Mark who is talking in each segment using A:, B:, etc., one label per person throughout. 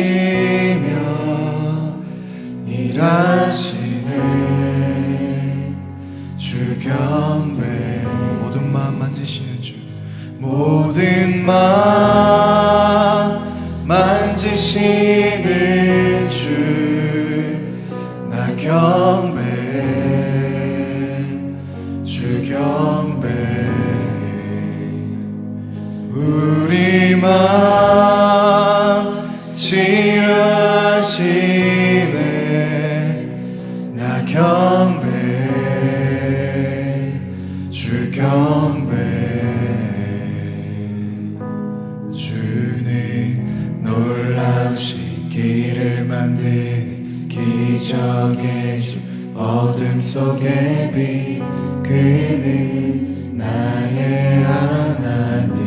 A: 운행하시며 일하시네. 주 경배 모든 마음 만지시는 주 모든 마음 빛 그는 나의 하나님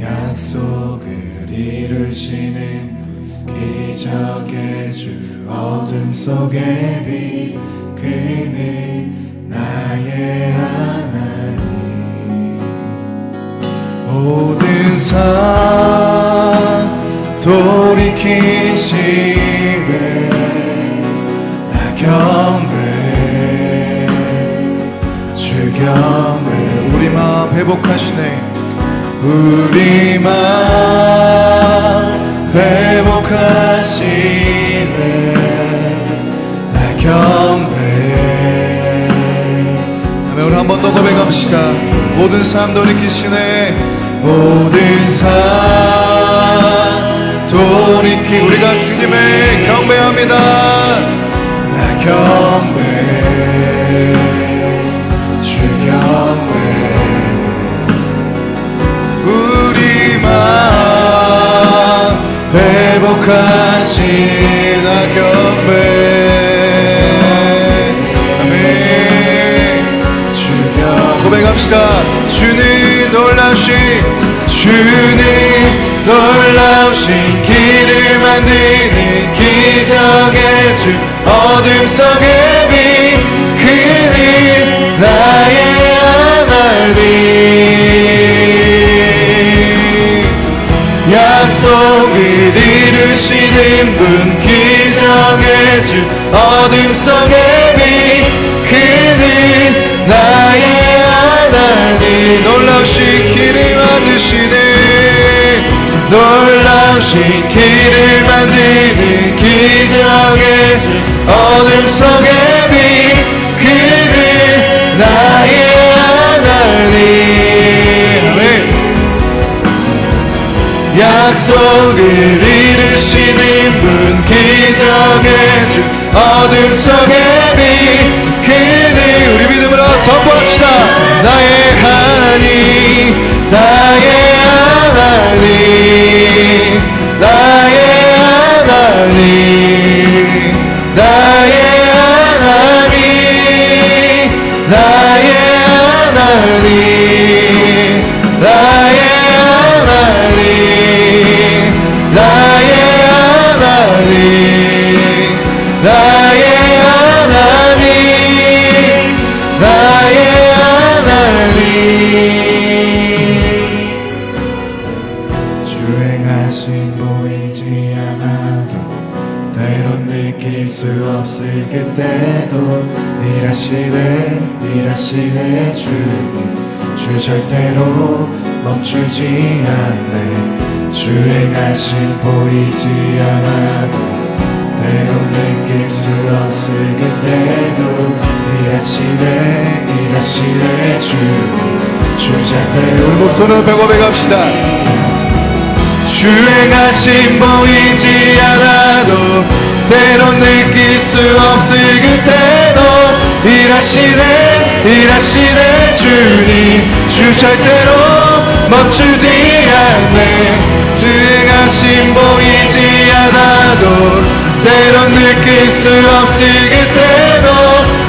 A: 약속을 이루시는 기적의 주 어둠 속의 빛 그는 나의 하나님 모든 삶 돌이키시네 나 경배 주 경배. 우리 마음 회복하시네. 우리 마음 회복하시네. 나 경배. 아멘 우리 한 번 더 고백합시다. 모든 삶 돌이키시네. 모든 삶 돌이키. 우리가 주님을 경배합니다. 나 경배 주 경배 우리 마음 회복하신 나 경배 아멘. 주여 고백합시다. 주는 놀라우신 주는 놀라우신 길을 만드는 기적의 주 어둠 속의 빛 그는 나의 하나님 약속을 이루시는 분 기적의 주 어둠 속의 빛 그는 나의 하나님 놀라우신 길을 만드시네 놀라우신 길을 만드는 기적의 주 어둠 속의 빛 그는 나의 하나님. 약속을 이루시는 분 기적의 주 어둠 속의 빛 그는 우리 믿음으로 선포합시다. 나의 하나님 나의 나의 하나님 나의 하나님 나의 하나님 일하시네 일하시네 주님. 주 절대로 멈추지 않네. 주행하신 보이지 않아도 때론 느낄 수 없을 그때도 일하시네 일하시네 주님. 주 절대로 목소리를 배고배 갑시다. 주행하신 보이지 않아도 때론 느낄 수 없을 그때도 일하시네 일하시네 주님. 주 절대로 멈추지 않네. 주행하신 보이지 않아도 때론 느낄 수 없을 그때도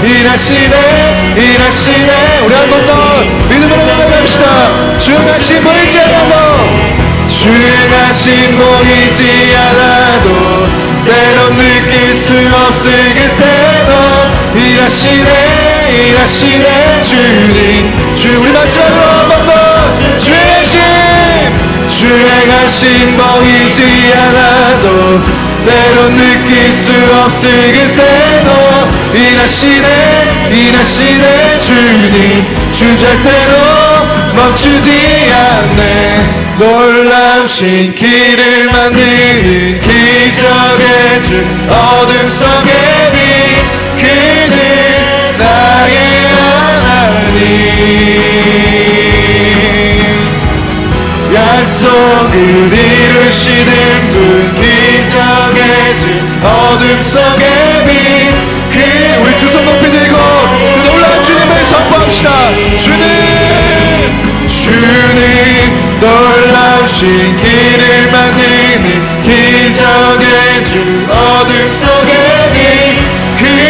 A: 일하시네 주하시네. 우리 한 번 더 믿음으로 고백합시다. 주하신 보이지 않아도 주하신 보이지 않아도 때론 느낄 수 없을 그때도 일하시네 일하시네. 주님 주 우리 마지막으로 한번더 주하신 주행하신 보이지 않아도 때론 느낄 수 없을 그때도 일하시네 일하시네. 주님 주절대로 멈추지 않네. 놀라우신 길을 만드는 기적의 주 어둠 하나님. 약속을 이루시는 분 기적의 주 어둠 속에 빛그. 우리 두 손 높이 들고 그 놀라운 주님을 선포합시다. 주님 주님 놀라우신 길을 만드는 기적의 주 어둠 속에 빛그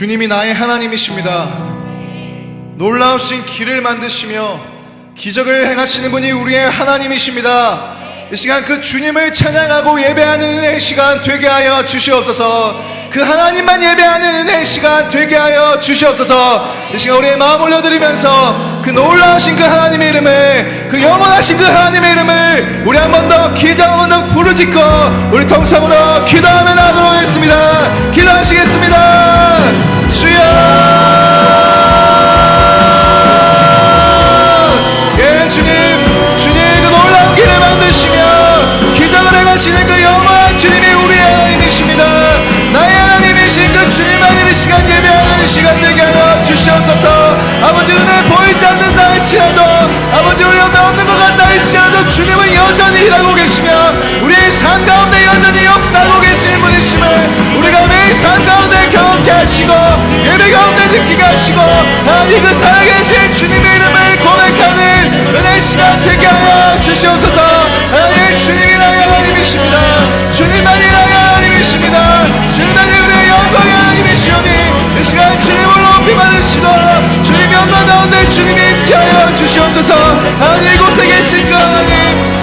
A: 주님이 나의 하나님이십니다 놀라우신 길을 만드시며 기적을 행하시는 분이 우리의 하나님이십니다. 이 시간 그 주님을 찬양하고 예배하는 은혜 시간 되게 하여 주시옵소서. 그 하나님만 예배하는 은혜 시간 되게 하여 주시옵소서. 이 시간 우리의 마음 올려드리면서 그 놀라우신 그 하나님의 이름을 그 영원하신 그 하나님의 이름을 우리 한 번 더 기도 한 번 더 부르짖고 우리 통성으로 기도하며 나도록 하겠습니다. 기도하시겠습니다. 주여. 주시옵소서 아버지 눈에 보이지 않는다 할지라도 아버지 우리 옆에 없는 것 같다 할지라도 주님은 여전히 일하고 계시며 우리의 삶 가운데 여전히 역사하고 계시는 분이심을 우리가 매일 삶 가운데 경험케 하시고 예배 가운데 느끼게 하시고 하나님 그 살아계신 주님의 이름을 고백하는 은혜 시간 되게 하여 주시옵소서. 하나님 주님이 나 주님이 임하여 주시옵소서 하나님 이곳에 계신 그 하나님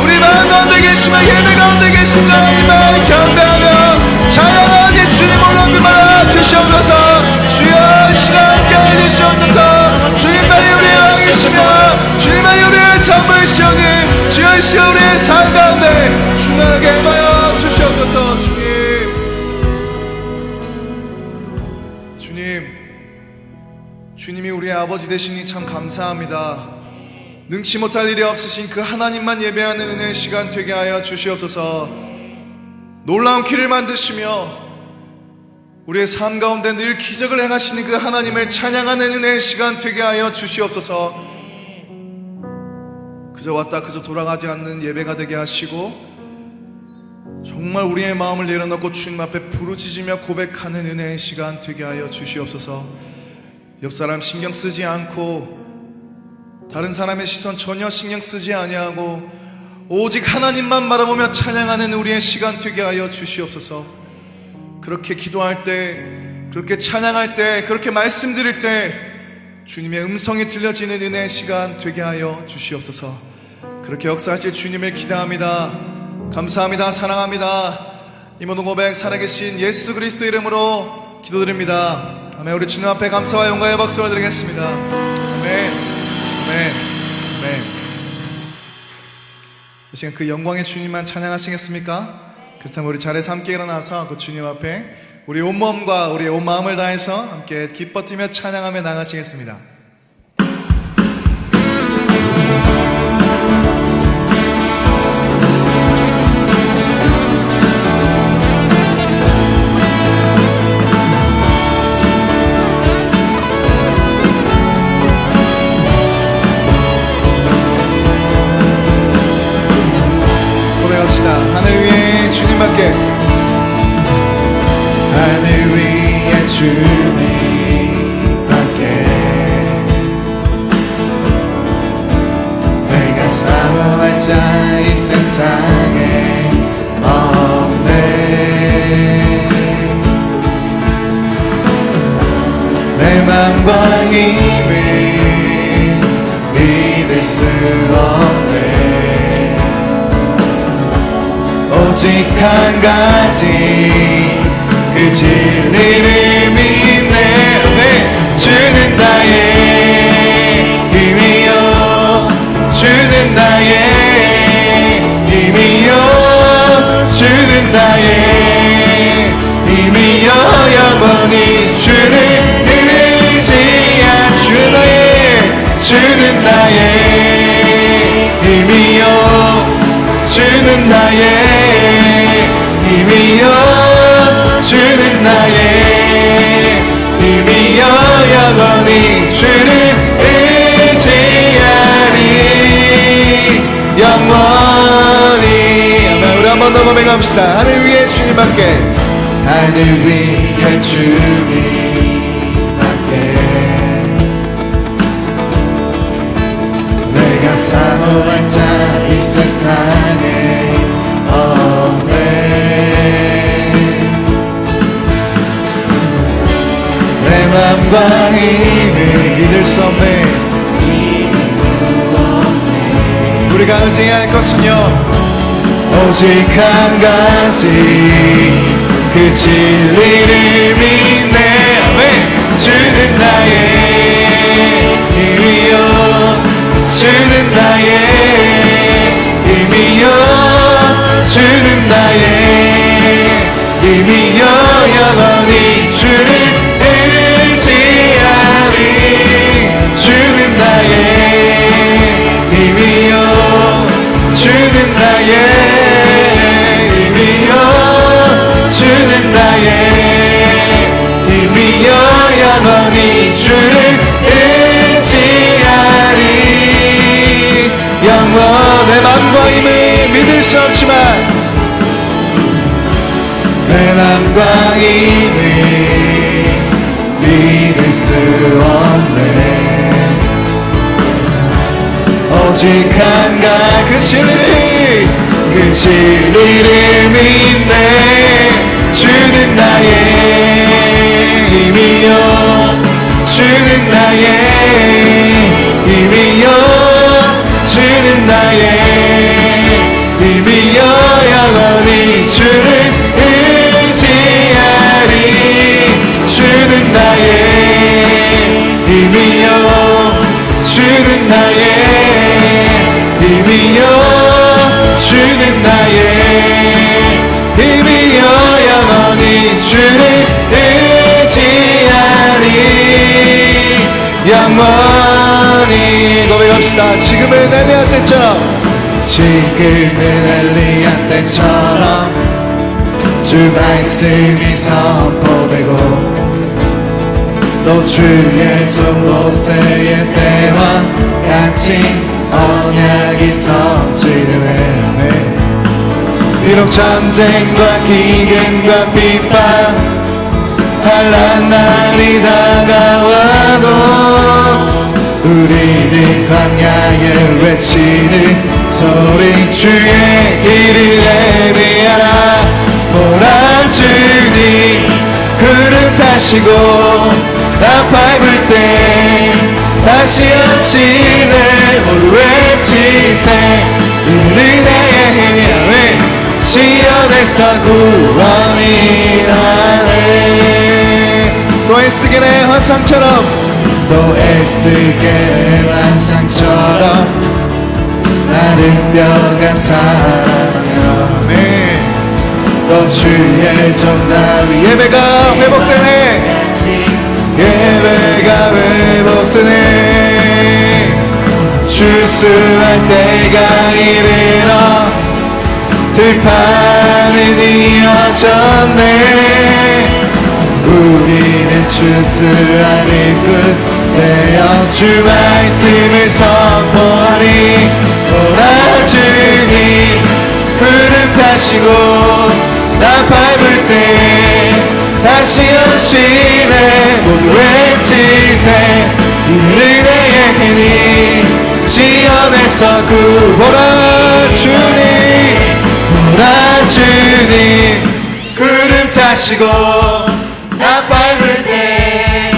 A: 우리 마음 가운데 계시며 예배 가운데 계신 그 하나님을 경배하며 찬양하니 주님을 높이 받아 주시옵소서. 주여 이 시간 함께 해주시옵소서. 주님만이 우리의 왕이시며 주님만이 우리의 전부이시오니 주여 우리의 삶 가운데 충만하게 아버지 되시니 참 감사합니다 능치 못할 일이 없으신 그 하나님만 예배하는 은혜 시간 되게 하여 주시옵소서 놀라운 길을 만드시며 우리의 삶 가운데 늘 기적을 행하시는 그 하나님을 찬양하는 은혜의 시간 되게 하여 주시옵소서. 그저 왔다 그저 돌아가지 않는 예배가 되게 하시고 정말 우리의 마음을 내려놓고 주님 앞에 부르짖으며 고백하는 은혜의 시간 되게 하여 주시옵소서. 옆 사람 신경 쓰지 않고 다른 사람의 시선 전혀 신경 쓰지 아니하고 오직 하나님만 바라보며 찬양하는 우리의 시간 되게 하여 주시옵소서. 그렇게 기도할 때, 그렇게 찬양할 때, 그렇게 말씀드릴 때 주님의 음성이 들려지는 은혜의 시간 되게 하여 주시옵소서. 그렇게 역사하실 주님을 기대합니다. 감사합니다. 사랑합니다. 이 모든 고백 살아계신 예수 그리스도 이름으로 기도드립니다. 아멘. 우리 주님 앞에 감사와 영광의 박수를 드리겠습니다. 아멘. 아멘. 아멘. 이 시간 그 영광의 주님만 찬양하시겠습니까? 그렇다면 우리 자리에서 함께 일어나서 그 주님 앞에 우리 온 몸과 우리 온 마음을 다해서 함께 기뻐 뛰며 찬양하며 나가시겠습니다. 한 가지 그 진리를 믿네 네. 주는 나의 힘이요. 주는 나의 힘이요. 주는 나의 힘이요. 영원히 주를 의지한 주는 나의 주는 나의 힘이요. 주는 나의 힘이여 주는 나의 힘이여 영원히 주를 의지하리 영원히. 아멘. 우리 한번 더 고백합시다. 하늘 위에 주님밖에 하늘 위에 주님밖에 내가 사모할 자 내 맘과 힘을 믿을 수 없네. 우리가 의지할 것은요. 오직 한 가지. 그 진리를 믿네. 아멘. 주는 나의 힘이요. 주는 나의 힘이요. 주는 나의 힘이요. 영원히 나의 힘이요 주는 나의 힘이요 영원히 주를 의지하리. 영원의 맘과 힘을 믿을 수 없지만 내 맘과 힘을 믿을 수 없네 오직 한 가그 진리를 그 진리를 믿네. 주는 나의 힘이요. 주는 나의 힘이요. 주는 나의 힘이요. 영원히 주를 의지하리. 주는 나의 힘이요. 주는 주를 의지하리. 영원히 고백합시다. 지금은 엘리야 때처럼. 지금은 엘리야 때처럼. 주 말씀이 선포되고 또 주의 종 모세의 때와 같이 언약이 성취되네 비록 전쟁과 기근과 비판 환란 날이 다가와도 또 우리는 광야에 외치는 소리 주의 길을 예비하라. 몰아주니 구름 타시고 나팔 불때 다시 하시네. 모두 외치세. 은혜의 해니야왜 시연에서 구원이라네. 또 에스겔의 환상처럼. 또 에스겔의 환상처럼. 나는 뼈가 아멘. 또 주의 정답이 예배가 회복되네. 예배가 회복되네. 주수할 때가 이르러 들판은 이어졌네. 우리는 주수하를 끝내어 주 말씀을 선포하리. 몰아주니 구름 타시고 나팔 불때 다시 오시네 모두 외치세. 은혜의 해니 지연에서 구원하주니 몰아주니 구름 타시고 나팔 불때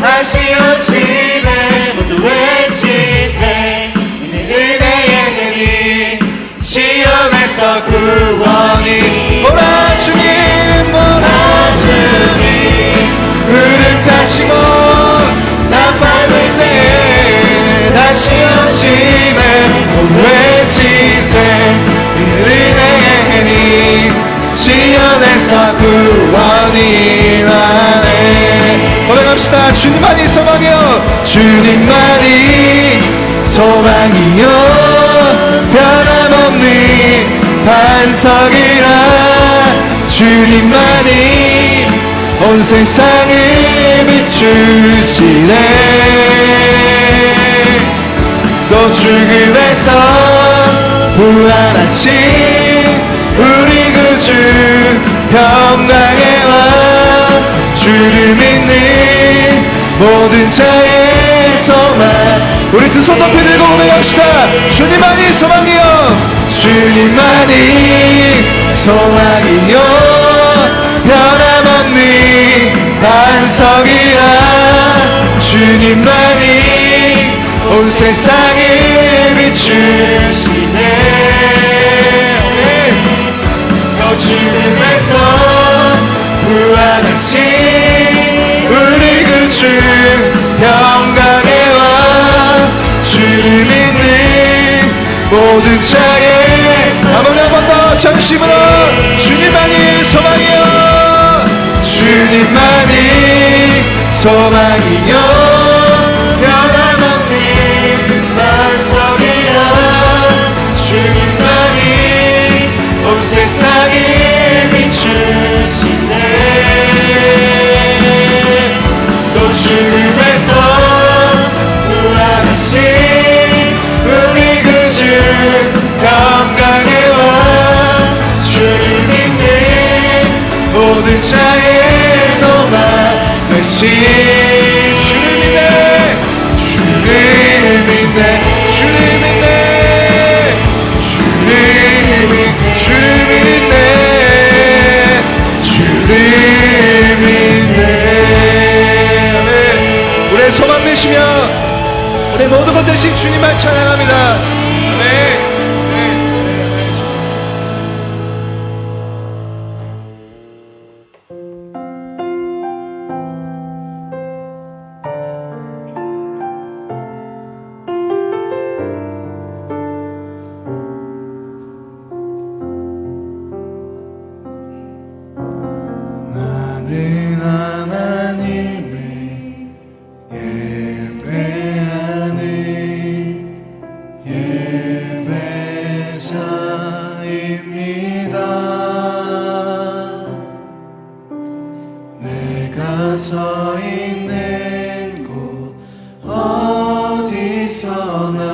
A: 다시 오시네. 모두 외치세. 은혜의 해니 시연에서 구원이. 몰아주니 몰아주니 구름 타시고 나팔 불때 다시 오시네. 외치세. 해니 시연에서 구원이 많네 고백합시다. 주님만이 소망이요. 주님만이 소망이요. 변함없는 반석이라. 주님만이 온 세상을 비추시네. 또 죽음에서 부활하신 평강의 왕 주를 믿는 모든 자의 소망 우리 두 손 높이 들고 고백합시다. 주님만이 소망이요. 주님만이 소망이요. 변함없는 반석이라 주님만이 온 세상을 비추시네 또 죽음에서 부활하신 우리 구주 평강의 왕 주를 믿는 모든 자의 한번 한번 더 전심으로 주님만이 소망이요 주님만이 소망이요 주를 믿네 주를 믿네 주를 믿네 주를 믿 주를 믿네 주를 믿네. 우리의 소망 되시며 우리 모든 것 대신 주님만 찬양합니다 어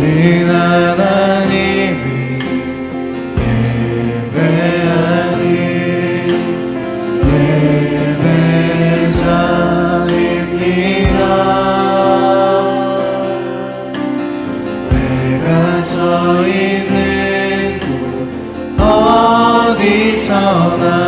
A: 나는 하나님을 예배하는 예배자입니다. 내가 서 있는 곳 어디서나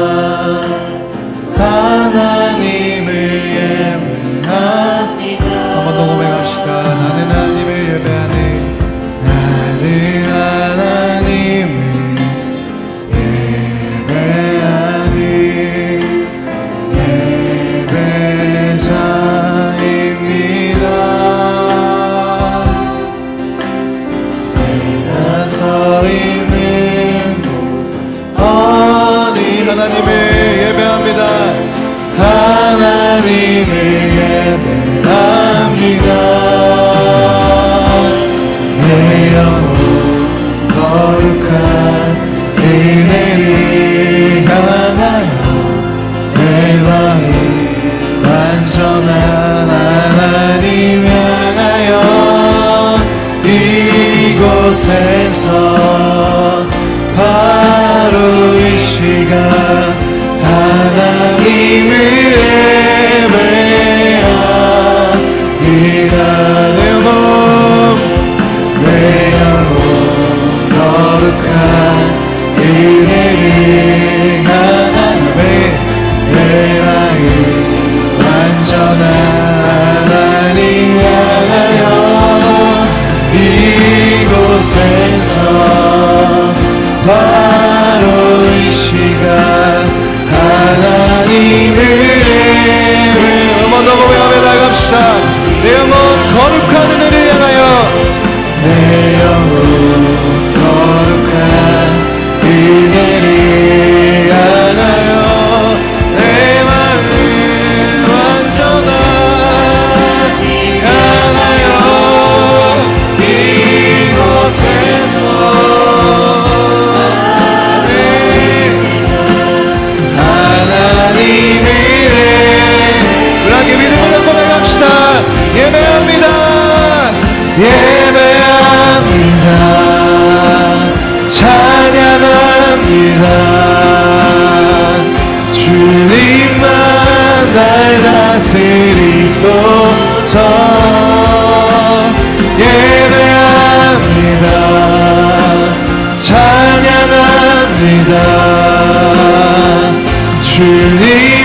A: 是你。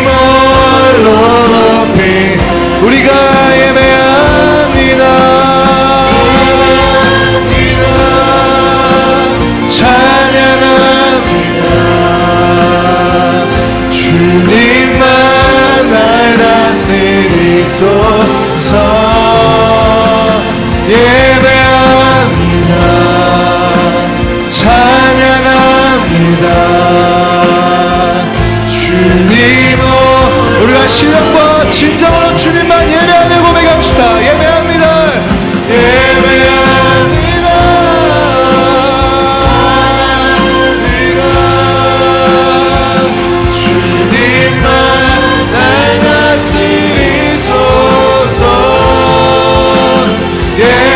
A: Yeah.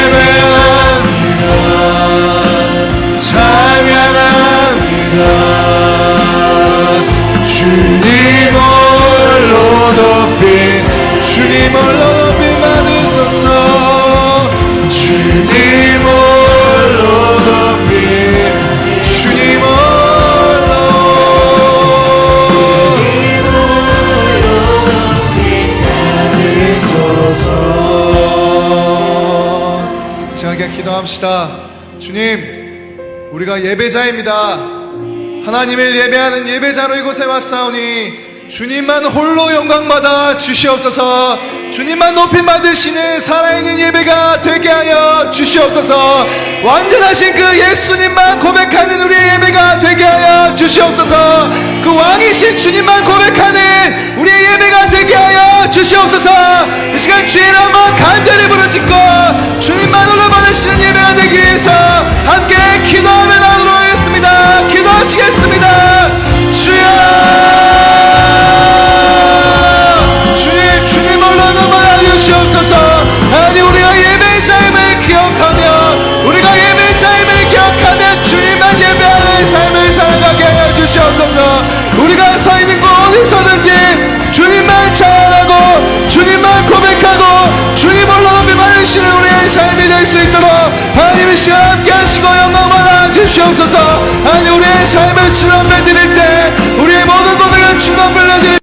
A: 예배자입니다. 하나님을 예배하는 예배자로 이곳에 왔사오니 주님만 홀로 영광받아 주시옵소서. 주님만 높이 받으시는 살아있는 예배가 되게 하여 주시옵소서. 완전하신 그 예수님만 고백하는 우리의 예배가 되게 하여 주시옵소서. 그 왕이신 주님만 고백하는 우리의 예배가 되게 하여 주시옵소서. 이 시간 주의를 한번 간절히 부르짖고 주님만으로 받으시는 예배가 되기 위해서 함께 주시옵소서. 하나님 우리의 삶을 주님께 드리